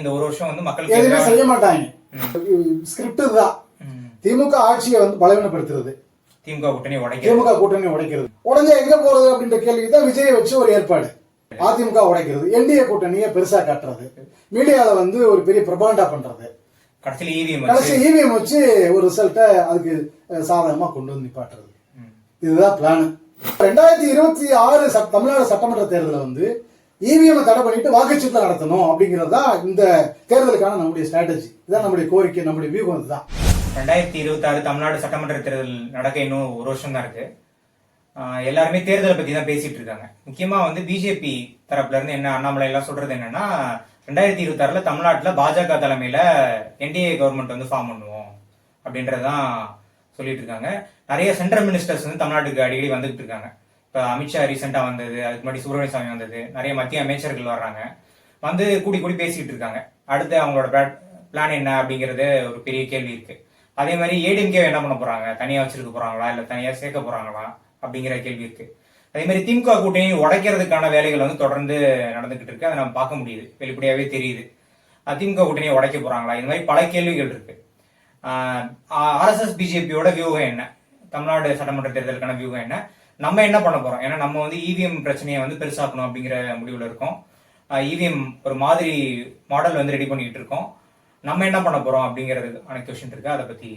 இந்த ஒரு வருஷம் வந்து மக்களுக்கு எதுவுமே செய்ய மாட்டாங்க. ஸ்கிரிப்ட் தான். திமுக ஆட்சியை வந்து பலவீனப்படுத்துறது. திமுக கூட்டணி உடைக்க திமுக கூட்டணி உடைக்கிறது. உடஞ்சா எங்க போறது அப்படின்ற கேள்விக்கு தான் விஜயை வச்சு ஒரு ஏற்பாடு. அதிமுக உடைக்கிறது. என்டிஏ கூட்டணியை பெருசா காட்டுறது. மீடியால வந்து ஒரு பெரிய பிரபாண்டா பண்றது. கடைசியில் கடைசி வச்சு இவிஎம் வச்சு ஒரு ரிசல்ட்டை அதுக்கு சாதகமா கொண்டு வந்து நிப்பாட்டுறது. இதுதான் பிளான் ரெண்டாயிரத்தி இருபத்தி ஆறு தமிழ்நாடு சட்டமன்ற தேர்தலில் வந்து இவிஎம் தடை பண்ணிட்டு வாக்குச்சீட்டு நடத்தணும் அப்படிங்கிறது தான் இந்த தேர்தலுக்கான நம்முடைய ஸ்ட்ராட்டஜி இதான் நம்முடைய கோரிக்கை நம்முடைய வியூகம் இதுதான். ரெண்டாயிரத்தி இருபத்தி ஆறு தமிழ்நாடு சட்டமன்ற தேர்தல் நடக்க இன்னும் ஒரு வருஷம் தான் இருக்கு எல்லாருமே தேர்தலை பத்தி தான் பேசிட்டு இருக்காங்க. முக்கியமா வந்து பிஜேபி தரப்புல இருந்து என்ன அண்ணாமலை எல்லாம் சொல்றது என்னன்னா ரெண்டாயிரத்தி இருபத்தி ஆறுல தமிழ்நாட்டுல பாஜக தலைமையில என்டிஏ கவர்மெண்ட் வந்து ஃபார்ம் பண்ணுவோம் அப்படின்றதான் சொல்லிட்டு இருக்காங்க. நிறைய சென்ட்ரல் மினிஸ்டர்ஸ் வந்து தமிழ்நாட்டுக்கு அடிக்கடி வந்துகிட்டு இருக்காங்க. இப்போ அமித்ஷா ரீசெண்டாக வந்தது அதுக்கு முன்னாடி சுப்பிரமணிய சாமி வந்தது நிறைய மத்திய அமைச்சர்கள் வர்றாங்க. வந்து கூடி கூடி பேசிக்கிட்டு இருக்காங்க. அடுத்து அவங்களோட பிளான் என்ன அப்படிங்கிறது ஒரு பெரிய கேள்வி இருக்கு. அதே மாதிரி ஏடிஎம்கே என்ன பண்ண போறாங்க? தனியாக வச்சிருக்க போறாங்களா? இல்லை தனியாக சேர்க்க போறாங்களா? அப்படிங்கிற கேள்வி இருக்கு. அதே மாதிரி திமுக கூட்டணி உடைக்கிறதுக்கான வேலைகள் வந்து தொடர்ந்து நடந்துகிட்டு இருக்கு. அதை நம்ம பார்க்க முடியுது. வெளிப்படையாவே தெரியுது. அஹ் திமுக கூட்டணியை உடைக்க போறாங்களா? இந்த மாதிரி பல கேள்விகள் இருக்கு. ஆர்எஸ்எஸ் பிஜேபியோட வியூகம் என்ன? தமிழ்நாடு சட்டமன்ற தேர்தலுக்கான வியூகம் என்ன? நம்ம என்ன பண்ண போறோம்? ஏன்னா நம்ம வந்து இவிஎம் பிரச்சனையை வந்து பெருசாக்கணும் அப்படிங்கிற முடிவுல இருக்கோம். இவிஎம் ஒரு மாதிரி மாடல் வந்து ரெடி பண்ணிட்டு இருக்கோம். நம்ம என்ன பண்ண போறோம் அப்படிங்கிறது அனைத்து கொஸ்டின் இருக்கு. அதை பத்தி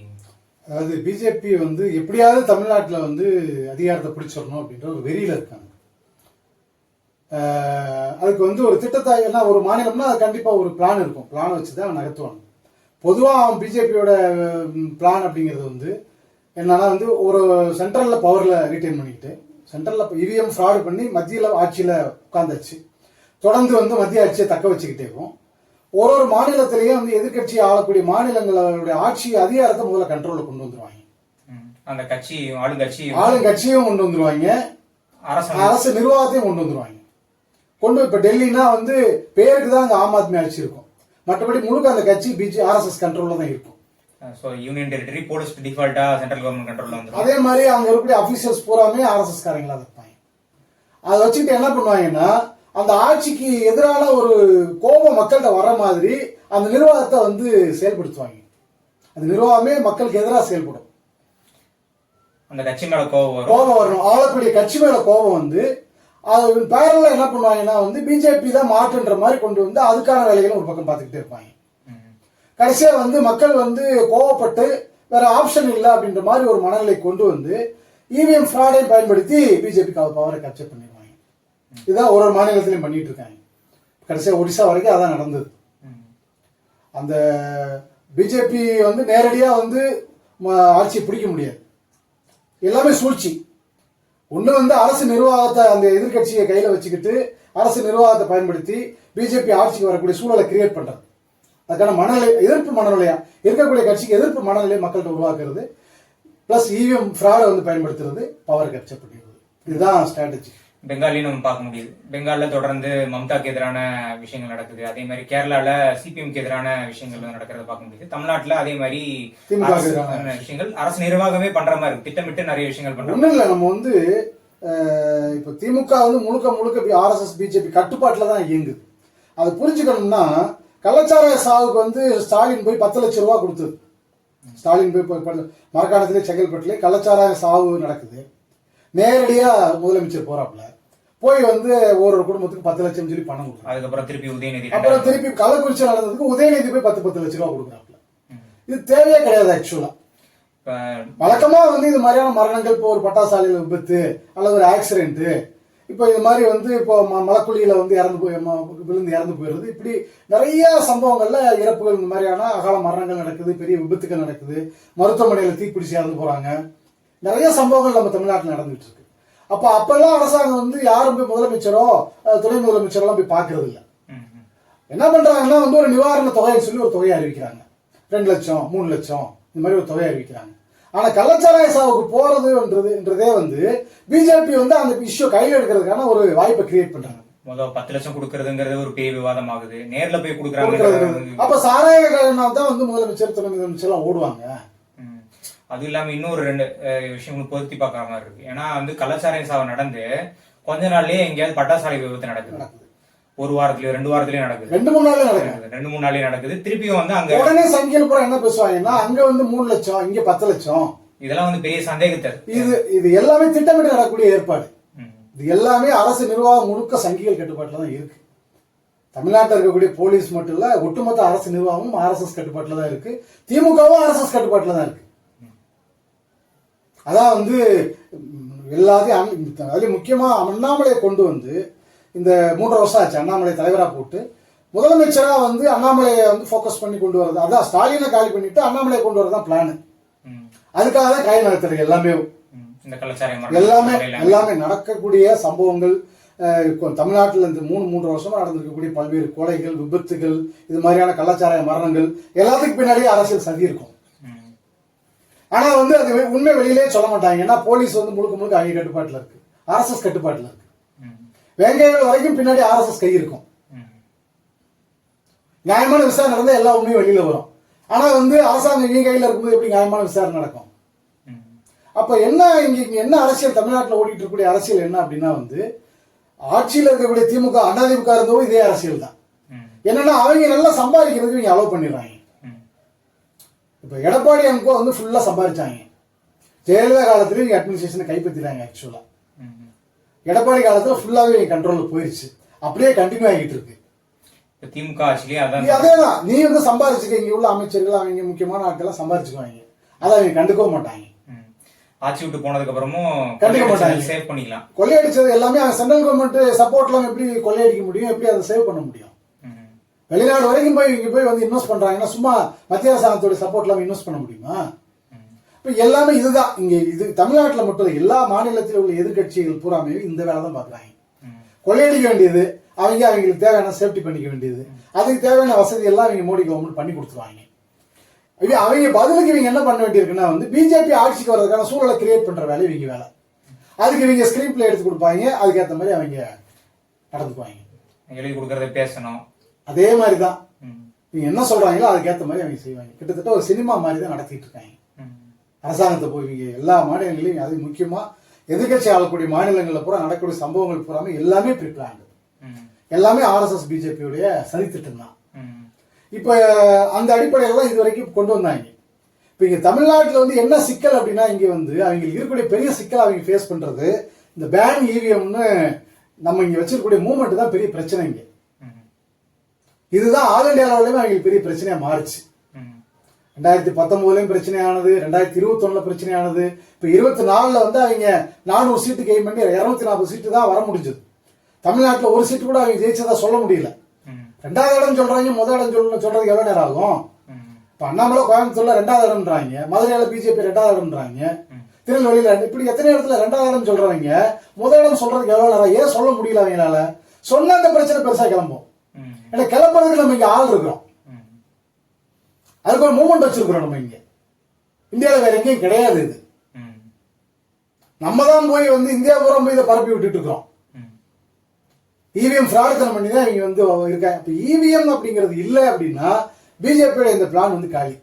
அதாவது பிஜேபி வந்து எப்படியாவது தமிழ்நாட்டில் வந்து அதிகாரத்தை பிடிச்சிடணும் அப்படின்ற ஒரு வெறியில இருக்காங்க. அதுக்கு வந்து ஒரு திட்டத்தை ஏன்னா ஒரு மாநிலம்னா அது கண்டிப்பாக ஒரு பிளான் இருக்கும். பிளான் வச்சு தான் நகர்த்துவாங்க. பொதுவாக பிஜேபியோட பிளான் அப்படிங்கிறது வந்து என்னன்னா வந்து ஒரு சென்ட்ரலில் பவரில் ரீட்டைன் பண்ணிக்கிட்டு சென்ட்ரலில் இவிஎம் ஃப்ராடு பண்ணி மத்தியில் ஆட்சியில் உட்காந்தாச்சு தொடர்ந்து வந்து மத்திய ஆட்சியை தக்க வச்சுக்கிட்டே இருக்கும். ஒரு ஒரு மாநிலத்திலேயே வந்து எதிர்க்கட்சி ஆளக்கூடிய மாநிலங்களுடைய ஆட்சி அதிகாரத்தை முதல்ல கண்ட்ரோலில் கொண்டு வந்துருவாங்க. அந்த கட்சி ஆளுங்கட்சி ஆளுங்கட்சியும் கொண்டு வந்துருவாங்க. அரசு. நிர்வாகத்தையும் கொண்டு வந்துருவாங்க. கொண்டு இப்ப டெல்லினா வந்து பேருக்கு தான் அங்க ஆம் ஆத்மி ஆட்சி இருக்கும். மற்றபடி முழுக்க அந்த கட்சி பிஜே ஆர்எஸ்எஸ் கண்ட்ரோல்ல தான் இருக்கும். ஸோ யூனியன் டெரிட்டரி போலீஸ் டிஃபால்ட்டா சென்ட்ரல் கவர்மெண்ட் கண்ட்ரோல்ல வந்துடும் அதே மாதிரி அங்க இருக்கக்கூடிய அபிஷியல்ஸ் பூராமே ஆர்எஸ்எஸ் காரங்களா தான் இருப்பாங்க. அதை வச்சுக்கிட்டு என்ன பண்ணுவாங்கன்னா அந்த ஆட்சிக்கு எதிரான ஒரு கோபம் மக்கள்கிட்ட வர மாதிரி அந்த நிர்வாகத்தை வந்து செயல்படுத்துவாங்க. அந்த நிர்வாகமே மக்களுக்கு எதிராக செயல்படும். அந்த கட்சி மேல வரும். கோபம் வரணும் ஆளக்கூடிய கட்சி மேல கோபம் வந்து அது பேரல என்ன பண்ணுவாங்கன்னா வந்து பிஜேபி தான் மாற்றுன்ற மாதிரி கொண்டு வந்து அதுக்கான வேலைகளும் ஒரு பக்கம் பார்த்துக்கிட்டே இருப்பாங்க. கடைசியாக வந்து மக்கள் வந்து கோவப்பட்டு வேற ஆப்ஷன் இல்லை அப்படின்ற மாதிரி ஒரு மனநிலை கொண்டு வந்து இவிஎம் ஃப்ராடையும் பயன்படுத்தி பிஜேபிக்கு அவர் பவரை கேப்சர் பண்ணிடுவாங்க. இதுதான் ஒரு ஒரு மாநிலத்திலையும் பண்ணிட்டு இருக்காங்க. கடைசியாக ஒடிசா வரைக்கும் அதான் நடந்தது. அந்த பிஜேபி வந்து நேரடியாக வந்து ம- ஆட்சியை பிடிக்க முடியாது. எல்லாமே சூழ்ச்சி. ஒன்று வந்து அரசு நிர்வாகத்தை அந்த எதிர்க்கட்சியை கையில் வச்சுக்கிட்டு அரசு நிர்வாகத்தை பயன்படுத்தி பிஜேபி ஆட்சிக்கு வரக்கூடிய சூழலை கிரியேட் பண்ணுறது அதுக்கான மனநிலை எதிர்ப்பு மனநிலையா? இருக்கக்கூடிய கட்சிக்கு எதிர்ப்பு மனநிலை மக்கள்கிட்ட உருவாக்குறது பிளஸ் இவிஎம் ஃப்ராடை வந்து பயன்படுத்துறது பவர் கேப்சர் பண்ணிடுறது இதுதான் ஸ்ட்ராட்டஜி பெங்காலையும் நம்ம பார்க்க முடியுது. பெங்கால்ல தொடர்ந்து மம்தாக்கு எதிரான விஷயங்கள் நடக்குது. அதே மாதிரி கேரளால சிபிஎம்க்கு எதிரான விஷயங்கள் நடக்கிறத பார்க்க முடியுது. தமிழ்நாட்டுல அதே மாதிரி விஷயங்கள் அரசு நிர்வாகமே பண்ற மாதிரி திட்டமிட்டு நிறைய விஷயங்கள் ஒண்ணும் இல்லை. நம்ம வந்து இப்ப திமுக வந்து முழுக்க முழுக்க ஆர்எஸ்எஸ் பிஜேபி கட்டுப்பாட்டில் தான் இயங்குது. அது புரிஞ்சுக்கணும்னா கள்ளச்சாராய சாவுக்கு வந்து ஸ்டாலின் போய் பத்து லட்சம் ரூபா கொடுத்தது. ஸ்டாலின் போய் ப- ப- மரக்காணத்திலே செங்கல்பட்டுல கள்ளச்சாராய சாவு நடக்குது. நேரடியா முதலமைச்சர் போறாப்புல. போய் வந்து ஒரு ஒரு குடும்பத்துக்கு பத்து லட்சம் சொல்லி பணம் கொடுக்குறாங்க. அதுக்கப்புறம் திருப்பி உதயநிதி அப்புறம் திருப்பி கள்ளக்குறிச்சி நடந்ததுக்கு உதயநிதி போய் பத்து பத்து லட்ச ரூபா கொடுக்குறாப்புல. இது தேவையே கிடையாது ஆக்சுவலா வழக்கமா வந்து இது மாதிரியான மரணங்கள் இப்போ ஒரு பட்டாசாலையில விபத்து அல்லது ஒரு ஆக்சிடென்ட் இப்போ இது மாதிரி வந்து இப்போ ம- மலக்குழியில் வந்து இறந்து போய் விழுந்து இறந்து போயிடுறது. இப்படி நிறைய சம்பவங்களில் இறப்புகள் இந்த மாதிரியான அகால மரணங்கள் நடக்குது பெரிய விபத்துகள் நடக்குது. மருத்துவமனையில் தீப்பிடிச்சு இறந்து போகிறாங்க நிறைய சம்பவங்கள் நம்ம தமிழ்நாட்டில் நடந்துட்டு இருக்கு. அப்போ அப்பெல்லாம் அரசாங்கம் வந்து யாரும் போய் முதலமைச்சரோ துணை முதலமைச்சரெல்லாம் போய் பார்க்கறது இல்லை. என்ன பண்ணுறாங்கன்னா வந்து ஒரு நிவாரண தொகைன்னு சொல்லி ஒரு தொகையை அறிவிக்கிறாங்க. ரெண்டு லட்சம் மூணு லட்சம் இந்த மாதிரி ஒரு தொகையை அறிவிக்கிறாங்க. ஆனா கள்ளச்சாராய சாவுக்கு போறதுன்றதுன்றதே வந்து பிஜேபி வந்து அந்த இஷ்யூ கையில் எடுக்கிறதுக்கான ஒரு வாய்ப்பை கிரியேட் பண்றாங்க. முதல் பத்து லட்சம் கொடுக்கறதுங்கிறது ஒரு பெரிய விவாதம் ஆகுது நேர்ல போய். கொடுக்குறாங்க. அப்ப சாராய தான் வந்து முதலமைச்சர் துணை முதலமைச்சர் எல்லாம் ஓடுவாங்க. அதுவும் இல்லாம இன்னொரு ரெண்டு விஷயங்களும் பொருத்தி பார்க்குற மாதிரி இருக்கு. ஏன்னா வந்து கலாச்சார சாவு நடந்து கொஞ்ச நாள்லயே எங்கேயாவது பட்டாசாலை விபத்து நடக்குது. ஒரு வாரத்துலயோ ரெண்டு வாரத்துலயும் நடக்குது. ரெண்டு மூணு நாள்ல நடக்கும் ரெண்டு மூணு நாளே நடக்குது. திருப்பியும் வந்து அங்க உடனே சங்கிகள் பூரா என்ன பேசுவாங்கன்னா அங்க வந்து மூணு லட்சம் இங்க பத்து லட்சம். இதெல்லாம் வந்து பெரிய சந்தேகத்தை இது இது எல்லாமே திட்டமிட்டு நடக்கக்கூடிய ஏற்பாடு. இது எல்லாமே அரசு நிர்வாகம் முழுக்க சங்கிகள் கட்டுப்பாட்டில் தான் இருக்கு. தமிழ்நாட்டில் இருக்கக்கூடிய போலீஸ் மட்டும் இல்ல ஒட்டுமொத்த அரசு நிர்வாகமும் ஆர்எஸ்எஸ் கட்டுப்பாட்டில் தான் இருக்கு. திமுகவும் ஆர்எஸ்எஸ் கட்டுப்பாட்டில் தான் இருக்கு. அதான் வந்து எல்லாத்தையும் அதுலயும் முக்கியமா அண்ணாமலையை கொண்டு வந்து இந்த மூன்று வருஷம் ஆச்சு அண்ணாமலை தலைவரா போட்டு. முதலமைச்சரா வந்து அண்ணாமலையை வந்து ஃபோக்கஸ் பண்ணி கொண்டு வரது. அதான் ஸ்டாலினை காலி பண்ணிட்டு அண்ணாமலையை கொண்டு வரதான் பிளான். அதுக்காக தான் கை நடத்துறது எல்லாமே. எல்லாமே எல்லாமே நடக்கக்கூடிய சம்பவங்கள் தமிழ்நாட்டில் இந்த மூணு மூன்று வருஷமா நடந்திருக்கக்கூடிய பல்வேறு கொலைகள் விபத்துகள் இது மாதிரியான கலாச்சார மரணங்கள் எல்லாத்துக்கு பின்னாடியே அரசியல் சதி இருக்கும். ம். ஆனா வந்து அது உண்மை வெளியிலே சொல்ல மாட்டாங்க. ஏன்னா போலீஸ் வந்து முழுக்க முழுக்க அவங்க கட்டுப்பாட்டில் இருக்கு. ஆர்எஸ்எஸ் கட்டுப்பாட்டில் இருக்கு. வேங்கைகள் வரைக்கும் பின்னாடி ஆர்எஸ்எஸ் கை இருக்கும். நியாயமான விசாரணை நடந்தா எல்லா உண்மையும் வெளியில வரும். ஆனா வந்து அரசாங்கம் இவங்க கையில இருக்கும்போது எப்படி நியாயமான விசாரணை நடக்கும்? அப்போ அப்ப என்ன இங்க என்ன அரசியல்? தமிழ்நாட்டில் ஓடிட்டு இருக்கக்கூடிய அரசியல் என்ன அப்படின்னா வந்து ஆட்சியில் இருக்கக்கூடிய திமுக அதிமுக இருந்தவங்க இதே அரசியல் தான். என்னன்னா அவங்க நல்லா சம்பாதிக்கிறதுக்கு இவங்க அலோவ் பண்ணிடுறாங்க. இப்போ எடப்பாடி அனுக்கோ வந்து ஃபுல்லாக சம்பாதிச்சாங்க. ஜெயலலிதா காலத்துலேயும் இவங்க அட்மினிஸ்ட்ரேஷனை கைப்பற்றிடுறாங்க ஆக்சுவலாக எடப்பாடி காலத்துல ஃபுல்லாவே இவங்க கண்ட்ரோல்ல போயிருச்சு. அப்படியே கண்டினியூ ஆகிட்டு இருக்கு. திமுக ஆட்சிலேயே அதான் அதேதான். நீ வந்து சம்பாரிச்சுக்க. இங்க உள்ள அமைச்சர்கள் அவங்க முக்கியமான ஆட்கள்லாம் சம்பாரிச்சுக்குவாங்க. அதை அவங்க கண்டுக்கவும் மாட்டாங்க. ஆட்சி விட்டு போனதுக்கு அப்புறமும் கண்டுக்க மாட்டாங்க. சேவ் பண்ணிக்கலாம். கொள்ளையடிச்சது எல்லாமே சென்ட்ரல் கவர்மெண்ட் சப்போர்ட்லாம் எப்படி கொள்ளையடிக்க முடியும்? எப்படி அதை சேவ் பண்ண முடியும். வெளிநாடு வரைக்கும் போய் இங்க போய் வந்து இன்வெஸ்ட் பண்றாங்கன்னா சும்மா மத்திய அரசாங்கத்தோட சப்போர்ட் இல்லாம இன்வெஸ்ட் பண்ண முடியுமா. இப்ப எல்லாமே இதுதான். இங்க இது தமிழ்நாட்டுல மட்டும் இல்ல, எல்லா மாநிலத்திலும் உள்ள எதிர்க்கட்சிகள் பூராமே இந்த வேலை தான் பாக்குறாங்க ம். கொள்ளையடிக்க வேண்டியது அவங்க அவங்களுக்கு தேவையான சேஃப்டி பண்ணிக்க வேண்டியது. அதுக்கு தேவையான வசதி எல்லாம் அவங்க மோடி கவர்மெண்ட் பண்ணி கொடுத்துருவாங்க. அவங்க பதிலுக்கு இவங்க என்ன பண்ண வேண்டியிருக்குன்னா வந்து பிஜேபி ஆட்சிக்கு வர்றதுக்கான சூழலை கிரியேட் பண்ற வேலை இவங்க வேலை. அதுக்கு இவங்க ஸ்கிரீன் பிளே எடுத்து கொடுப்பாங்க அதுக்கேற்ற மாதிரி அவங்க நடந்துக்குவாங்க. எழுதி கொடுக்கறத பேசணும். அதே மாதிரி தான். இவங்க என்ன சொல்றாங்களோ அதுக்கேற்ற மாதிரி அவங்க செய்வாங்க. கிட்டத்தட்ட ஒரு சினிமா மாதிரி தான் நடத்திட்டு இருக்காங்க. அரசாங்கத்தை போய் இவங்க எல்லா மாநிலங்களையும் அது முக்கியமா எதிர்க்கட்சி ஆளக்கூடிய மாநிலங்களில் பூரா நடக்கக்கூடிய சம்பவங்கள் பூராமே எல்லாமே ப்ரீ பிளான்டு ம். எல்லாமே ஆர்எஸ்எஸ் பிஜேபியுடைய சதித்திட்டம் தான். இப்போ அந்த அடிப்படையில் தான் இது வரைக்கும் கொண்டு வந்தாங்க இப்போ இங்கே தமிழ்நாட்டில் வந்து என்ன சிக்கல் அப்படின்னா இங்கே வந்து அவங்களுக்கு இருக்கக்கூடிய பெரிய சிக்கல் அவங்க ஃபேஸ் பண்ணுறது இந்த பேன் இவிஎம்னு நம்ம இங்கே வச்சிருக்கக்கூடிய மூவ்மெண்ட் தான் பெரிய பிரச்சனை இங்கே. இதுதான் ஆல் இண்டியா லெவலையுமே அவங்களுக்கு பெரிய பிரச்சனையாக மாறுச்சு. ரெண்டாயிரத்தி பத்தொன்பதுலயும் பிரச்சனையானது ரெண்டாயிரத்தி இருபத்தொன்னுல பிரச்சனையானது. இப்போ இருபத்தி நாலுல வந்து அவங்க நானூறு சீட்டு கெயின் பண்ணி இரநூத்தி நாற்பது சீட்டு தான் வர முடிஞ்சது. தமிழ்நாட்டில் ஒரு சீட்டு கூட அவங்க ஜெயிச்சதா சொல்ல முடியல. ரெண்டாவது இடம் சொல்றாங்க முதல் இடம் சொல்ல சொல்றதுக்கு எவ்வளவு நேரம் ஆகும். இப்போ அண்ணாமலை கோயம்புத்தூர்ல ரெண்டாவது இடம்ன்றாங்க மதுரையில பிஜேபி ரெண்டாவது இடம்ன்றாங்க திருநெல்வேலியில இப்படி எத்தனை இடத்துல ரெண்டாவது இடம் சொல்றவங்க முதல் இடம் சொல்றதுக்கு எவ்வளவு நேரம் ஏன் சொல்ல முடியல அவங்களால? சொன்ன அந்த பிரச்சனை பெருசா கிளம்பும். ஏன்னா கிளம்புறதுக்கு நம்ம இங்க ஆள் இருக்கிறோம். அதுக்கு ஒரு மூவ்மெண்ட் வச்சிருக்கிறோம் நம்ம இங்க. இந்தியாவில் வேற எங்கேயும் கிடையாது இது. நம்ம தான் போய் வந்து இந்தியா பூரா போய் இதை பரப்பி விட்டுட்டு இருக்கிறோம். இவிஎம் ஃப்ராடுத்தனம் பண்ணி தான் இவங்க வந்து இருக்காங்க இப்போ இவிஎம் அப்படிங்கிறது இல்லை அப்படின்னா பிஜேபியோட இந்த பிளான் வந்து காலி.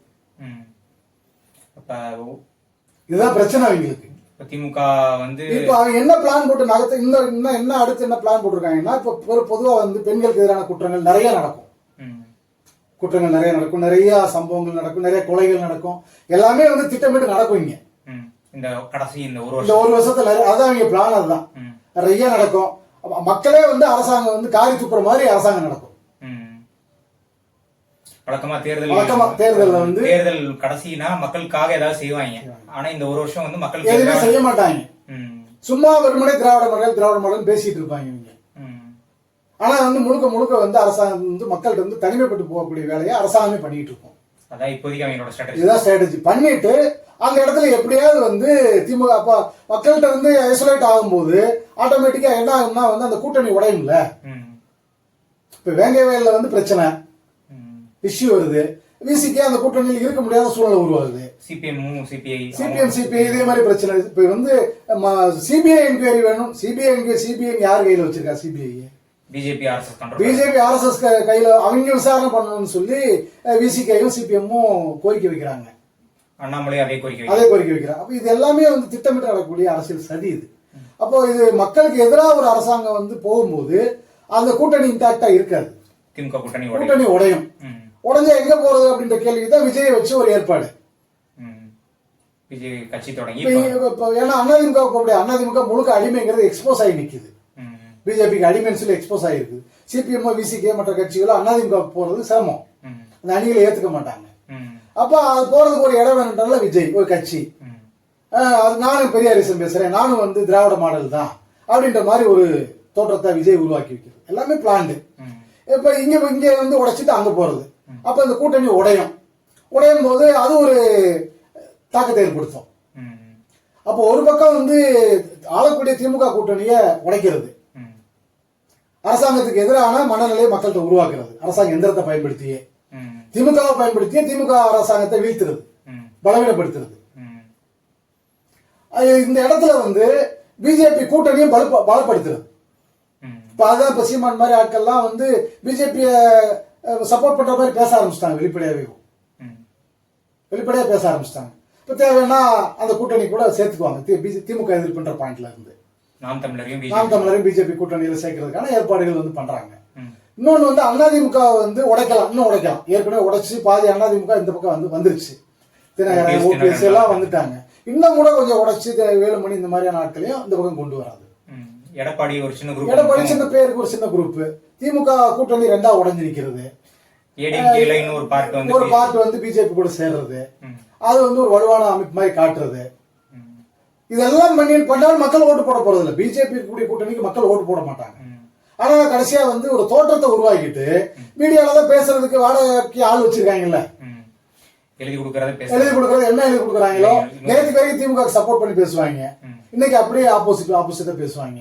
இதுதான் பிரச்சனை அவங்களுக்கு திமுக வந்து இப்போ அவங்க என்ன பிளான் போட்டு நகர்த்த இன்னும் என்ன அடுத்து என்ன பிளான் போட்டிருக்காங்கன்னா இப்போ பொ- பொதுவா வந்து பெண்களுக்கு எதிரான குற்றங்கள் நிறைய நடக்கும். குற்றங்கள் நிறைய நடக்கும். நிறைய சம்பவங்கள் நடக்கும். நிறைய கொலைகள் நடக்கும். எல்லாமே வந்து திட்டமிட்டு நடக்கும் இங்க. இந்த கடைசி இந்த ஒரு இந்த ஒரு வருஷத்துல. அதான் அவங்க பிளான் அதுதான். நிறைய நடக்கும். மக்களே வந்து அரசாங்கம் வந்து காரி துப்புற மாதிரி அரசாங்கம் நடக்கும். வழக்கமா தேர்தல் வழக்கமா தேர்தல்ல வந்து- தேர்தல் கடைசினா மக்களுக்காக ஏதாவது செய்வாங்க. ஆனா இந்த ஒரு வருஷம் வந்து மக்களுக்கு எதுவுமே செய்ய மாட்டாங்க. சும்மா வெறுமனே திராவிட மடல் திராவிட மடல் பேசிட்டு இருப்பாங்க. ஆனா வந்து முழுக்க முழுக்க வந்து அரசாங்கம் வந்து மக்கள்கிட்ட வந்து தனிமைப்பட்டு போகக்கூடிய வேலையை அரசாங்கமே பண்ணிட்டு இருக்கும். அதான் இப்போதைக்கு அவங்களோட ஸ்ட்ராட்டஜி இதுதான் ஸ்ட்ராட்டஜி பண்ணிட்டு அந்த இடத்துல எப்படியாவது வந்து திமுக அப்ப மக்கள்கிட்ட வந்து ஐசோலேட் ஆகும்போது ஆட்டோமேட்டிக்கா என்ன ஆகும்னா வந்து அந்த கூட்டணி உடையும்ல. இப்ப வேங்கை வயல்ல வந்து பிரச்சனை. இஷ்யூ வருது. விசிக்கே அந்த கூட்டணியில் இருக்க முடியாத சூழ்நிலை உருவாகுது. சிபிஎம் சிபிஐ சிபிஎம் சிபிஐ இதே மாதிரி பிரச்சனை. இப்ப வந்து சிபிஐ என்கொயரி வேணும். சிபிஐ என்கொயரி சிபிஐ யார் கையில வச்சிருக்கா? CBI BJP RSS BJP RSS கையில அவங்க விசாரணை பண்ணணும்னு சொல்லி விசிகையும் சிபிஎம்மும் கோரிக்கை வைக்கிறாங்க. அண்ணாமலை அதே கோரிக்கை அதே கோரிக்கை வைக்கிறாங்க. அப்ப இது எல்லாமே வந்து திட்டமிட்டு நடக்கக்கூடிய அரசியல் சதி இது. அப்போ இது மக்களுக்கு எதிராக ஒரு அரசாங்கம் வந்து போகும்போது அந்த கூட்டணி இன்டாக்டா இருக்காது. திமுக கூட்டணி உடையும். கூட்டணி உடையும். உடஞ்சா எங்க போறது அப்படின்ற கேள்விக்கு தான் விஜயை வச்சு ஒரு ஏற்பாடு. விஜய் கட்சி தொடங்கி ஏன்னா அதிமுக அதிமுக முழுக்க அடிமைங்கிறது எக்ஸ்போஸ் ஆகி நிக்குது. பிஜேபிக்கு அடிமைன்னு சொல்லி எக்ஸ்போஸ் ஆகிருக்கு சிபிஎம் விசிகே மற்ற கட்சிகளோ அதிமுக போறது சிரமம். அந்த அணிகளை ஏத்துக்க மாட்டாங்க. அப்ப அது போறதுக்கு ஒரு இடம் வேணுன்றதுல விஜய் ஒரு கட்சி. அது நானும் பெரியாரிசம் பேசுறேன். நானும் வந்து திராவிட மாடல் தான். அப்படின்ற மாதிரி ஒரு தோற்றத்தை விஜய் உருவாக்கி வைக்கிறது. எல்லாமே பிளான்டு இப்ப இங்க இங்க வந்து உடைச்சிட்டு அங்க போறது. அப்ப இந்த கூட்டணி உடையும். உடையும் போது அது ஒரு தாக்கத்தை ஏற்படுத்தும். அப்போ ஒரு பக்கம் வந்து ஆளக்கூடிய திமுக கூட்டணியை உடைக்கிறது. அரசாங்கத்துக்கு எதிரான மனநிலையை மக்கள்கிட்ட உருவாக்குறது. அரசாங்க எந்திரத்தை பயன்படுத்தியே. திமுகவை பயன்படுத்தியே திமுக அரசாங்கத்தை வீழ்த்துறது. பலவீனப்படுத்துறது. இந்த இடத்துல வந்து பிஜேபி கூட்டணியும் பல பலப்படுத்துறது. இப்போ அதான் இப்போ சீமான் மாதிரி ஆட்கள்லாம் வந்து பிஜேபியை சப்போர்ட் பண்ற மாதிரி பேச ஆரம்பிச்சிட்டாங்க வெளிப்படையாகவே ம். வெளிப்படையா பேச ஆரம்பிச்சிட்டாங்க. இப்போ தேவைன்னா அந்த கூட்டணி கூட சேர்த்துக்குவாங்க. திமுக எதிர்ப்புன்ற பாயிண்ட்ல இருந்து. நாம் தமிழரையும் பிஜேபி கூட்டணியில் சேர்க்கறதுக்கான ஏற்பாடுகள் வந்து பண்றாங்க. ம், இன்னொன்று வந்து அதிமுக வந்து உடைக்கலாம் இன்னும் உடைக்கலாம். ஏற்கனவே உடைச்சு பாதி அதிமுக இந்த பக்கம் வந்து வந்துருச்சு. தினகரன் ஓபிஎஸ் எல்லாம் வந்துட்டாங்க. இன்னும் கூட கொஞ்சம் உடைச்சு வேலுமணி இந்த மாதிரியான ஆட்களையும் இந்த பக்கம் கொண்டு வராது. எடப்பாடி ஒரு சின்ன குரூப் எடப்பாடி சின்ன பேருக்கு ஒரு சின்ன குரூப் திமுக கூட்டணி ரெண்டா உடைஞ்சு நிக்கிறது ஒரு பார்ட் வந்து பிஜேபி. கூட சேர்றது. அது வந்து ஒரு வலுவான அமைப்பு மாதிரி காட்டுறது. இதெல்லாம் பண்ணி பண்ணாலும் மக்கள் ஓட்டு போட போறது இல்ல பிஜேபி கூடிய கூட்டணிக்கு மக்கள் ஓட்டு போட மாட்டாங்க. ஆனா கடைசியா வந்து ஒரு தோற்றத்தை உருவாக்கிட்டு மீடியால தான் பேசுறதுக்கு வாடகைக்கு ஆள் வச்சிருக்காங்கல்ல. எழுதி கொடுக்கறத பேச எழுதி கொடுக்கறது என்ன எழுதி கொடுக்குறாங்களோ? நேற்று வரைக்கும் திமுக சப்போர்ட் பண்ணி பேசுவாங்க. இன்னைக்கு அப்படியே ஆப்போசிட் ஆப்போசிட்டா பேசுவாங்க.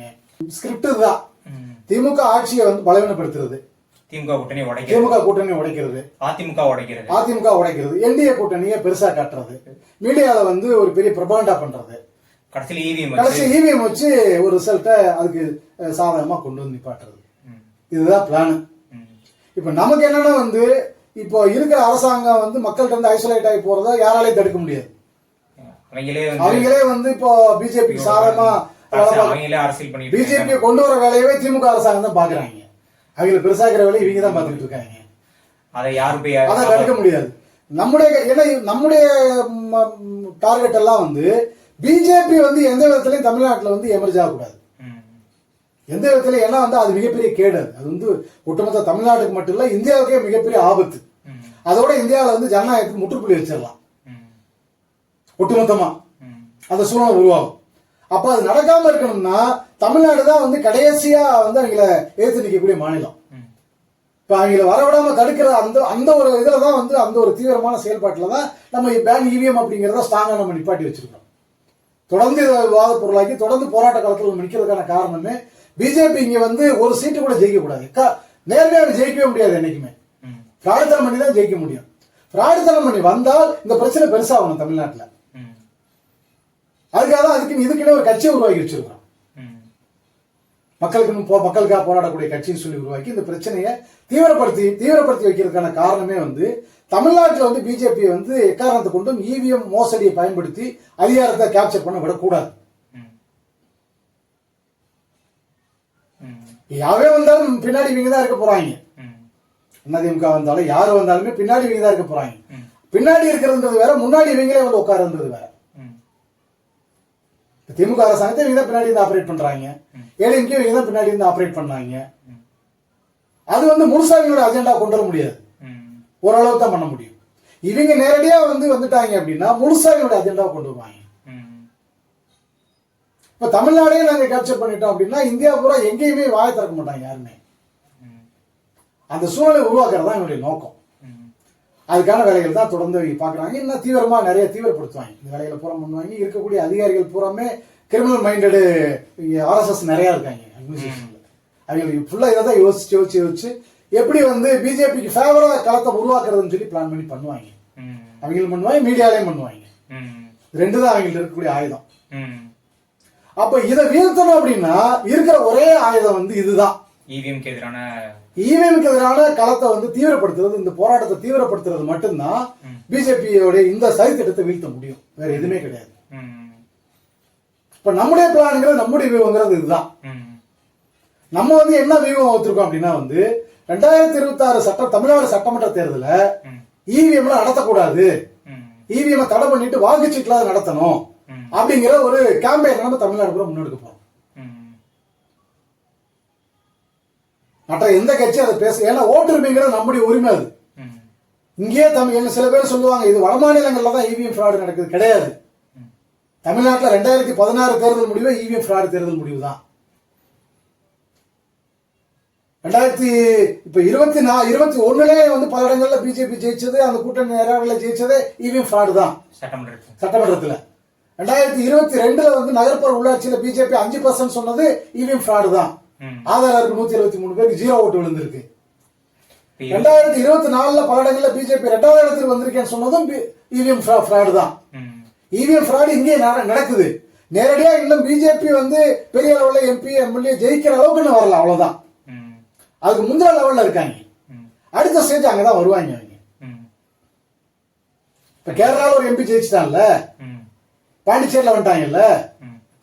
ஸ்கிரிப்ட் தான். திமுக ஆட்சியை வந்து பலவீனப்படுத்துறது. திமுக கூட்டணி உடைக்கிறது. திமுக கூட்டணி உடைக்கிறது. அதிமுக உடைக்கிறது. அதிமுக உடைக்கிறது. என்டிஏ கூட்டணியை பெருசா காட்டுறது. மீடியால வந்து ஒரு பெரிய பிரபாண்டா பண்றது. கடைசியில் கடைசி வச்சு ஒரு ரிசல்ட்டை அதுக்கு அஹ், சாதகமா கொண்டு வந்து நிப்பாட்டுறது. இதுதான் பிளான் இப்ப நமக்கு என்னன்னா வந்து இப்போ இருக்கிற அரசாங்கம் வந்து மக்கள்கிட்ட இருந்து ஐசோலேட் ஆகி போறத யாராலையும் தடுக்க முடியாது. அவங்களே வந்து வந்து இப்போ பிஜேபி சாதகமா பிஜேபியை கொண்டு வர வேலையவே திமுக அரசாங்கம் தான் பாக்குறாங்க. அவங்களை பெருசாக்குற வேலையை இவங்க தான் பார்த்துக்கிட்டு இருக்காங்க. அதை யாரும் போய் அதை தடுக்க முடியாது. நம்முடைய ஏன்னா நம்முடைய டார்கெட் எல்லாம் வந்து பிஜேபி வந்து எந்த விதத்திலையும் தமிழ்நாட்டில் வந்து எமர்ஜ் ஆகக்கூடாது. எந்த விதத்துல ஏன்னா வந்து அது மிகப்பெரிய கேடு அது. வந்து ஒட்டுமொத்த தமிழ்நாட்டுக்கு மட்டும் இல்ல இந்தியாவுக்கே மிகப்பெரிய ஆபத்து. அதோட இந்தியாவில் வந்து ஜனநாயகத்துக்கு முற்றுப்புள்ளி வச்சிடலாம். ஒட்டுமொத்தமா. அந்த சூழ்நிலை உருவாகும். அப்ப அது நடக்காம இருக்கணும்னா தமிழ்நாடு தான் வந்து கடைசியா வந்து அவங்கள எதிர்த்து நிற்கக்கூடிய மாநிலம். இப்ப அவங்கள வரவிடாம தடுக்கிற அந்த அந்த ஒரு இதுல தான் வந்து அந்த ஒரு தீவிரமான செயல்பாட்டில் தான் நம்ம பேன் இவிஎம் அப்படிங்கிறத ஸ்ட்ராங்கா நம்ம நிப்பாட்டி வச்சிருக்கோம். தொடர்ந்து இதை விவாத பொருளாக்கி தொடர்ந்து போராட்ட காலத்தில் நம்ம நிற்கிறதுக்கான காரணமே பிஜேபி இங்க வந்து ஒரு சீட்டு கூட ஜெயிக்க கூடாது க- நேர்மையாக ஜெயிக்கவே முடியாது என்னைக்குமே. பிராடுத்தனம் பண்ணி தான் ஜெயிக்க முடியும். பிராடுத்தனம் பண்ணி வந்தால் இந்த பிரச்சனை பெருசாகணும் தமிழ்நாட்டில். அதுக்காக தான் அதுக்கு இதுக்குன்னு ஒரு கட்சியை உருவாக்கி வச்சிருக்கிறோம். மக்களுக்கு போ மக்களுக்காக போராடக்கூடிய கட்சின்னு சொல்லி உருவாக்கி இந்த பிரச்சனையை தீவிரப்படுத்தி தீவிரப்படுத்தி வைக்கிறதுக்கான காரணமே வந்து தமிழ்நாட்டில் வந்து பிஜேபி வந்து எக்காரணத்தை கொண்டும் இவிஎம் மோசடியை பயன்படுத்தி அதிகாரத்தை கேப்சர் பண்ண விடக்கூடாது. யாவே வந்தாலும் பின்னாடி இவங்க தான் இருக்க போறாங்க. அதிமுக வந்தாலும் யார் வந்தாலுமே பின்னாடி இவங்க தான் இருக்க போறாங்க. பின்னாடி இருக்கிறதுன்றது வேற முன்னாடி இவங்களே வந்து உட்காருன்றது வேற. திமுக அரசாங்கத்தை இவங்க தான் பின்னாடி இருந்து ஆப்ரேட் பண்றாங்க. ஏடிஎம்கே இவங்க தான் பின்னாடி இருந்து ஆப்ரேட் பண்ணாங்க. ம். அது வந்து முழுசா இவங்களோட அஜெண்டா கொண்டு வர முடியாது. ஓரளவு தான் பண்ண முடியும். இவங்க நேரடியா வந்து வந்துட்டாங்க அப்படின்னா முழுசா இவங்களோட அஜெண்டாவை கொண்டு வருவாங்க. இப்ப தமிழ்நாடே நாங்க கேப்சர் பண்ணிட்டோம் அப்படின்னா இந்தியா பூரா எங்கேயுமே வாயை திறக்க மாட்டாங்க யாருமே. அந்த சூழலை உருவாக்குறது தான் என்னுடைய நோக்கம். அதுக்கான வேலைகள் தான் தொடர்ந்து அவங்க பார்க்குறாங்க. இன்னும் தீவிரமாக நிறைய தீவிரப்படுத்துவாங்க. இந்த வேலைகளை பூரா பண்ணுவாங்க. இருக்கக்கூடிய அதிகாரிகள் பூராமே கிரிமினல் மைண்டடு ஆர்எஸ்எஸ் நிறையா இருக்காங்க. அட்மினிஸ்ட்ரேஷனில் அவங்களுக்கு ஃபுல்லாக இதை தான் யோசிச்சு யோசிச்சு யோசிச்சு எப்படி வந்து பிஜேபிக்கு ஃபேவராக களத்தை உருவாக்குறதுன்னு சொல்லி பிளான் பண்ணி பண்ணுவாங்க. அவங்களும் பண்ணுவாங்க மீடியாலையும் பண்ணுவாங்க. ரெண்டு தான் அவங்கள்ட்ட இருக்கக்கூடிய ஆயுதம். அப்போ இதை வீழ்த்தணும் அப்படின்னா இருக்கிற ஒரே ஆயுதம் வந்து இதுதான். EVM க்கு எதிரான ஈவிஎம்க்கு எதிரான களத்தை வந்து தீவிரப்படுத்துறது இந்த போராட்டத்தை தீவிரப்படுத்துறது மட்டும்தான் பிஜேபியோட இந்த சதி திட்டத்தை வீழ்த்த முடியும். வேற எதுவுமே கிடையாது. இப்ப நம்முடைய பிளானுங்கிறது நம்முடைய வியூங்கிறது இதுதான். நம்ம வந்து என்ன வியூகம் வச்சிருக்கோம் அப்படின்னா வந்து ரெண்டாயிரத்தி இருபத்தி ஆறு சட்டம் தமிழ்நாடு சட்டமன்ற தேர்தல ம், இவிஎம்ல நடத்தக்கூடாது. இவிஎம் தடை பண்ணிட்டு வாக்குச்சீட்டுல நடத்தணும். அப்படிங்கிற ஒரு கேம்பெயின் நம்ம தமிழ்நாடு பூரா முன்னெடுக்க போறோம். மற்ற எந்த கட்சி அதை பேச ஏன்னா ஓட்டுரிமைங்கிறது நம்முடைய உரிமை அது. இங்கேயே தமிழ் என்ன சில பேர் சொல்லுவாங்க இது வட மாநிலங்கள்ல தான் இவிஎம் ஃப்ராடு நடக்குது. கிடையாது. தமிழ்நாட்டில் ரெண்டாயிரத்தி பதினாறு தேர்தல் முடிவு இவிஎம் ஃப்ராடு தேர்தல் முடிவு தான். ரெண்டாயிரத்தி இப்ப இருபத்தி நா இருபத்தி ஒண்ணுலயே வந்து பல இடங்கள்ல பிஜேபி ஜெயிச்சது அந்த கூட்டணி நேரங்களில் ஜெயிச்சதே இவிஎம் ஃப்ராடு தான். சட்டமன்றத்தில். சட்டமன்றத்துல. ரெண்டாயிரத்தி இருபத்தி ரெண்டுல வந்து நகர்ப்புற உள்ளாட்சியில பிஜேபி அஞ்சு பர்சன்ட் சொன்னது இவிஎம் ஃப்ராடு தான். ம். ஆதாருக்கு நூத்தி எழுபத்தி மூணு பேருக்கு ஜீரோ ஓட்டு விழுந்திருக்கு. ரெண்டாயிரத்தி இருபத்தி நாலுல பல இடங்கள்ல பிஜேபி ரெண்டாவது இடத்துக்கு வந்திருக்கேன்னு சொன்னதும் இவிஎம் ஃப்ராடு தான். ம், இவிஎம் ஃப்ராடு இங்கே நட- நடக்குது. நேரடியா இன்னும் பிஜேபி வந்து பெரிய லெவல்ல எம்பி எம்எல்ஏ ஜெயிக்கிற அளவுக்கு இன்னும் வரல அவ்வளவுதான். ம், அதுக்கு முந்தின லெவல்ல இருக்காங்க. அடுத்த ஸ்டேஜ் அங்கதான் வருவாங்க அவங்க. இப்ப கேரளால ஒரு எம்பி ஜெயிச்சிட்டான்ல? பாண்டிச்சேரியில வந்துட்டாங்கல்ல?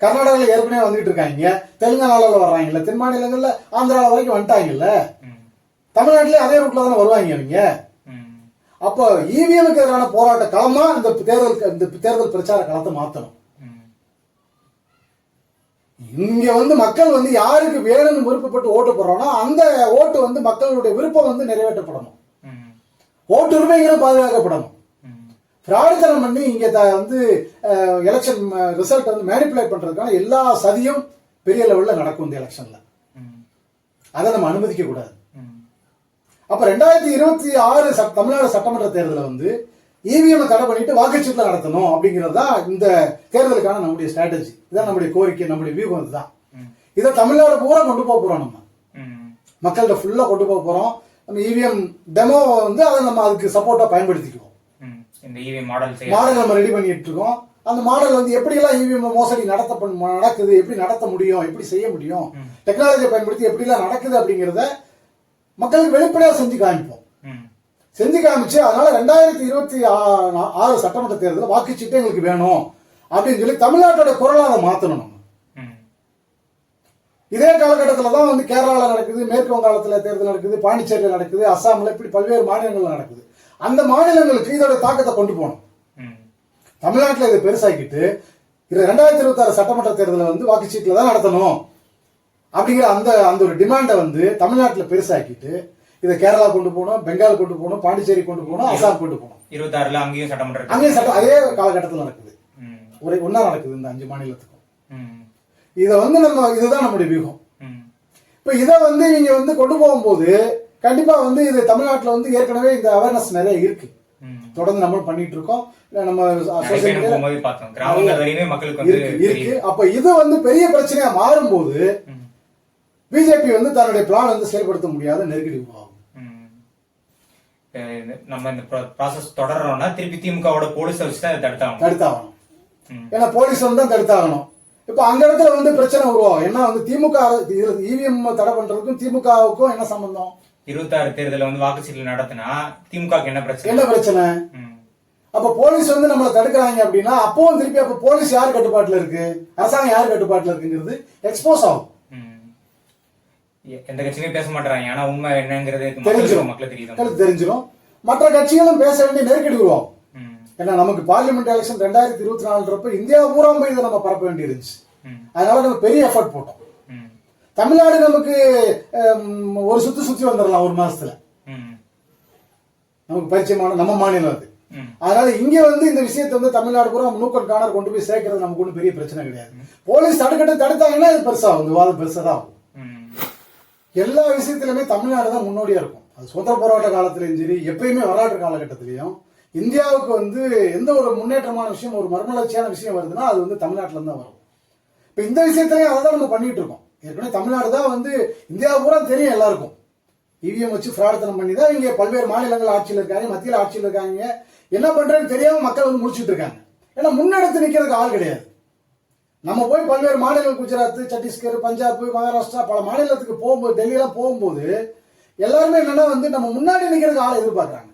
கர்நாடகாவில் ஏற்கனவே வந்துட்டு இருக்காங்க. தெலுங்கானால வர்றாங்கல்ல தென் மாநிலங்கள்ல ஆந்திரால வரைக்கும் வந்துட்டாங்கல்ல? தமிழ்நாட்டிலே அதே ரூட்ல தானே வருவாங்க அவங்க. அப்போ இவிஎம்க்கு எதிரான போராட்ட களமா இந்த தேர்தல் இந்த தேர்தல் பிரச்சார களத்தை மாத்தணும். இங்க வந்து மக்கள் வந்து யாருக்கு வேணும்னு விருப்பப்பட்டு ஓட்டு போடுறோம்னா அந்த ஓட்டு வந்து மக்களுடைய விருப்பம் வந்து நிறைவேற்றப்படணும். ஓட்டுரிமைகளும் பாதுகாக்கப்படணும். ம், பிரார்த்தனை பண்ணி இங்க த- வந்து எலெக்ஷன் ரிசல்ட் வந்து மேனிப்புலேட் பண்றதுக்கான எல்லா சதியும் பெரிய லெவல்ல நடக்கும் இந்த எலெக்ஷன்ல அதை நம்ம அனுமதிக்க கூடாது. ம், அப்ப ரெண்டாயிரத்தி இருபத்தி ஆறு தமிழ்நாடு சட்டமன்ற தேர்தலில் வந்து இவிஎம் தடை பண்ணிட்டு வாக்குச்சீட்டில் நடத்தணும் அப்படிங்கிறது தான் இந்த தேர்தலுக்கான நம்முடைய ஸ்ட்ராட்டஜி இதான் நம்முடைய கோரிக்கை நம்முடைய வியூகம் இதுதான். இதை தமிழ்நாடு பூரா கொண்டு போக போறோம் நம்ம. மக்கள்கிட்ட ஃபுல்லா கொண்டு போக போறோம். நம்ம இவிஎம் டெமோ வந்து அதை நம்ம அதுக்கு சப்போர்ட்டா பயன்படுத்திக்குவோம். இந்த இவி மாடல் செய்ய மாடல் நம்ம ரெடி பண்ணிட்டு இருக்கோம். அந்த மாடல் வந்து எப்படியெல்லாம் இவிஎம் மோசடி நடத்த நடக்குது எப்படி நடத்த முடியும் எப்படி செய்ய முடியும். டெக்னாலஜியை பயன்படுத்தி எப்படிலாம் நடக்குது அப்படிங்கிறத மக்களுக்கு வெளிப்படையா செஞ்சு காமிப்போம். செஞ்சு காமிச்சு அதனால ரெண்டாயிரத்தி இருபத்தி ஆறு சட்டமன்ற தேர்தலில் வாக்குச்சீட்டு எங்களுக்கு வேணும் அப்படின்னு சொல்லி தமிழ்நாட்டோட குரலை அதை மாத்தணும் நம்ம. இதே காலகட்டத்தில் தான் வந்து கேரளாவில் நடக்குது மேற்கு வங்காளத்தில் தேர்தல் நடக்குது பாண்டிச்சேரியில் நடக்குது அஸ்ஸாமில் இப்படி பல்வேறு மாநிலங்கள்ல நடக்குது. அந்த மாநிலங்களுக்கு இதோட தாக்கத்தை கொண்டு போகணும். தமிழ்நாட்டில் இதை பெருசாக்கிட்டு இது ரெண்டாயிரத்தி இருபத்தாறு சட்டமன்ற தேர்தலை வந்து வாக்குச்சீட்டில் தான் நடத்தணும். அப்படிங்கிற அந்த அந்த ஒரு டிமாண்டை வந்து தமிழ்நாட்டில் பெருசாக்கிட்டு இதை கேரளா கொண்டு போகணும் பெங்கால் கொண்டு போகணும் பாண்டிச்சேரி கொண்டு போகணும் அசாம் கொண்டு போகணும். இருபத்தாறுல அங்கேயும் சட்டமன்ற. அங்கேயும் சட்டம் அதே காலகட்டத்தில் நடக்குது. ஒரே ஒன்றா நடக்குது இந்த அஞ்சு மாநிலத்துக்கும். இதை வந்து நம்ம இதுதான் நம்முடைய வியூகம். இப்போ இதை வந்து நீங்க வந்து கொண்டு போகும்போது கண்டிப்பா வந்து இது தமிழ்நாட்டில் வந்து ஏற்கனவே இந்த அவேர்னஸ் நிறைய இருக்கு. தொடர்ந்து நம்ம பண்ணிட்டு இருக்கோம். நம்ம இருக்கு அப்ப இது வந்து பெரிய பிரச்சனையா மாறும்போது பிஜேபி வந்து தன்னுடைய பிளான் வந்து செயல்படுத்த முடியாத நெருக்கடி உருவாகும். நம்ம இந்த ப்ராசஸ் தொடர்றோம்னா திருப்பி திமுகவோட போலீஸை வச்சு தான் தடுத்தாகணும். ம், ஏன்னா போலீஸ் வந்து தான் தடுத்தாகணும். இப்ப அங்க இடத்துல வந்து பிரச்சனை உருவாகும். ஏன்னா வந்து திமுக இவிஎம் தடை பண்றதுக்கும் திமுகவுக்கும் என்ன சம்பந்தம்? இருபத்தாறு தேர்தல வந்து வாக்குச்சீட்டு நடத்தினா திமுகக்கு என்ன பிரச்சனை? என்ன பிரச்சனை? அப்ப போலீஸ் வந்து நம்மளை தடுக்கிறாங்க அப்படின்னா அப்பவும் திருப்பி அப்ப போலீஸ் யார் கட்டுப்பாட்டுல இருக்கு? அரசாங்கம் யார் கட்டுப்பாட்டுல இருக்குங்கிறது எக்ஸ்போஸ் ஆகும். எந்த கட்சியுமே பேச மாட்டாங்க ஆனா உண்மை என்னங்கிறது தெரிஞ்சிடும் மக்களுக்கு மக்களுக்கு தெரிஞ்சிடும் மற்ற கட்சிகளும் பேச வேண்டிய நெருக்கடி உருவாகும். ஏன்னா நமக்கு பார்லிமெண்ட் எலெக்ஷன் ரெண்டாயிரத்தி இருபத்தி நாலுன்றப்ப இந்தியா பூரா போய் இதை நம்ம பரப்ப வேண்டி இருந்துச்சு. அதனால நம்ம பெரிய எஃபர்ட் போட்டோம். தமிழ்நாடு நமக்கு ஒரு சுத்தி சுத்தி வந்துடலாம் ஒரு மாசத்துல. நமக்கு பரிச்சயமான நம்ம மாநிலம் அது. அதனால இங்க வந்து இந்த விஷயத்தை வந்து தமிழ்நாடு பூரா நூக்கல் காணர் கொண்டு போய் சேர்க்கறது நமக்கு ஒன்றும் பெரிய பிரச்சனை கிடையாது. போலீஸ் தடுக்கட்டு தடுத்தாங்கன்னா இது பெருசாகும் விவாதம் பெருசா தான் ஆகும். எல்லா விஷயத்திலுமே தமிழ்நாடு தான் முன்னோடியா இருக்கும். அது சுதந்திர போராட்ட காலத்திலையும் சரி எப்பயுமே வரலாற்று காலகட்டத்திலையும். இந்தியாவுக்கு வந்து எந்த ஒரு முன்னேற்றமான விஷயம் ஒரு மறுமலர்ச்சியான விஷயம் வருதுன்னா அது வந்து தமிழ்நாட்டுல தான் வரும். இப்ப இந்த விஷயத்திலையும் அதை தான் நம்ம பண்ணிட்டு இருக்கோம். ஏற்கனவே தமிழ்நாடு தான் வந்து இந்தியா பூரா தெரியும் எல்லாருக்கும். இவிஎம் வச்சு பிரார்த்தனம் பண்ணி தான் இங்கே பல்வேறு மாநிலங்கள் ஆட்சியில் இருக்காங்க மத்தியில் ஆட்சியில் இருக்காங்க. என்ன பண்றேன்னு தெரியாம மக்கள் வந்து முடிச்சிட்டு இருக்காங்க. ஏன்னா முன்னெடுத்து நிக்கிறதுக்கு ஆள் கிடையாது. நம்ம போய் பல்வேறு மாநிலங்கள் குஜராத் சத்தீஸ்கர் பஞ்சாப் மகாராஷ்டிரா பல மாநிலத்துக்கு போகும்போது டெல்லியெல்லாம் போகும்போது எல்லாருமே என்னன்னா வந்து நம்ம முன்னாடி நிக்கிறதுக்கு ஆள் எதிர்பார்க்கறாங்க.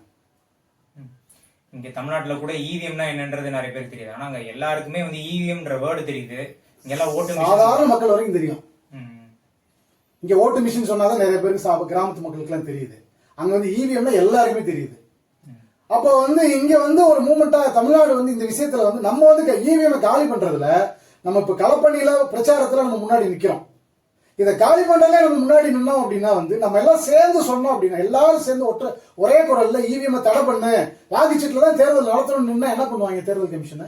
இங்க தமிழ்நாட்டுல கூட இவிஎம்னா என்னன்றது நிறைய பேருக்கு தெரியுது. ஆனா அங்க எல்லாருக்குமே வந்து இவிஎம்ன்ற வேர்டு தெரியுது. இங்க எல்லாம் ஓட்டு சாதாரண மக்கள் வரைக்கும் தெரியும். இங்க ஓட்டு மிஷின் சொன்னாதான் நிறைய பேருக்கு கிராமத்து மக்களுக்குலாம் தெரியுது. அங்க வந்து இவிஎம்னா எல்லாருக்குமே தெரியுது. அப்போ வந்து இங்க வந்து ஒரு மூமெண்டா தமிழ்நாடு வந்து இந்த விஷயத்துல வந்து நம்ம வந்து இவிஎம் காலி பண்றதுல நம்ம இப்ப களப்பணியில பிரச்சாரத்துல நம்ம முன்னாடி நிக்கிறோம். இதை காலி பண்றதுல நம்ம முன்னாடி நின்னோம் அப்படின்னா வந்து நம்ம எல்லாம் சேர்ந்து சொன்னோம் அப்படின்னா எல்லாரும் சேர்ந்து ஒற்ற ஒரே குரல்ல இவிஎம் தடை பண்ணு வாக்குச்சீட்டுல தான் தேர்தல் நடத்தணும்னு நின்னா என்ன பண்ணுவாங்க தேர்தல் கமிஷனை.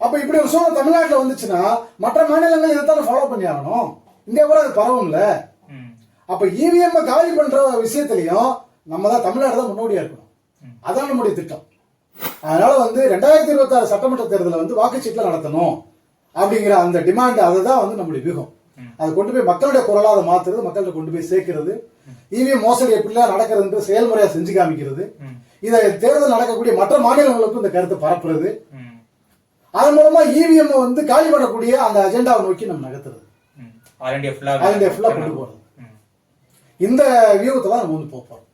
அப்ப இப்படி ஒரு சூழ்நிலை தமிழ்நாட்டுல வந்துச்சுன்னா மற்ற மாநிலங்கள் இதைத்தானே ஃபாலோ பண்ணி ஆகணும்? இந்தியா கூட அது பரவும்ல. அப்ப இவிஎம் காலி பண்ற விஷயத்திலையும் நம்ம தான் தமிழ்நாடு தான் முன்னோடியா இருக்கணும். அதான் நம்முடைய திட்டம். அதனால வந்து ரெண்டாயிரத்தி இருபத்தி ஆறு சட்டமன்ற தேர்தலை வந்து வாக்குச்சீட்டுல நடத்தணும் அப்படிங்கிற அந்த டிமாண்ட் அதுதான் வந்து நம்முடைய வியூகம் அதை கொண்டு போய் மக்களுடைய குரலா அதை மாத்துறது மக்கள்கிட்ட கொண்டு போய் சேர்க்கிறது இவிஎம் மோசடி எப்படிலாம் நடக்கிறதுன்ற செயல்முறையா செஞ்சு காமிக்கிறது. இதை தேர்தல் நடக்கக்கூடிய மற்ற மாநிலங்களுக்கும் இந்த கருத்தை பரப்புறது. அதன் மூலமா இவிஎம் வந்து காலி பண்ணக்கூடிய அந்த அஜெண்டாவை நோக்கி நம்ம நகர்த்துறது. ஆல் இந்தியா ஃபுல்லா கொண்டு போறது. இந்த வியூகத்தை தான் நம்ம வந்து போறோம்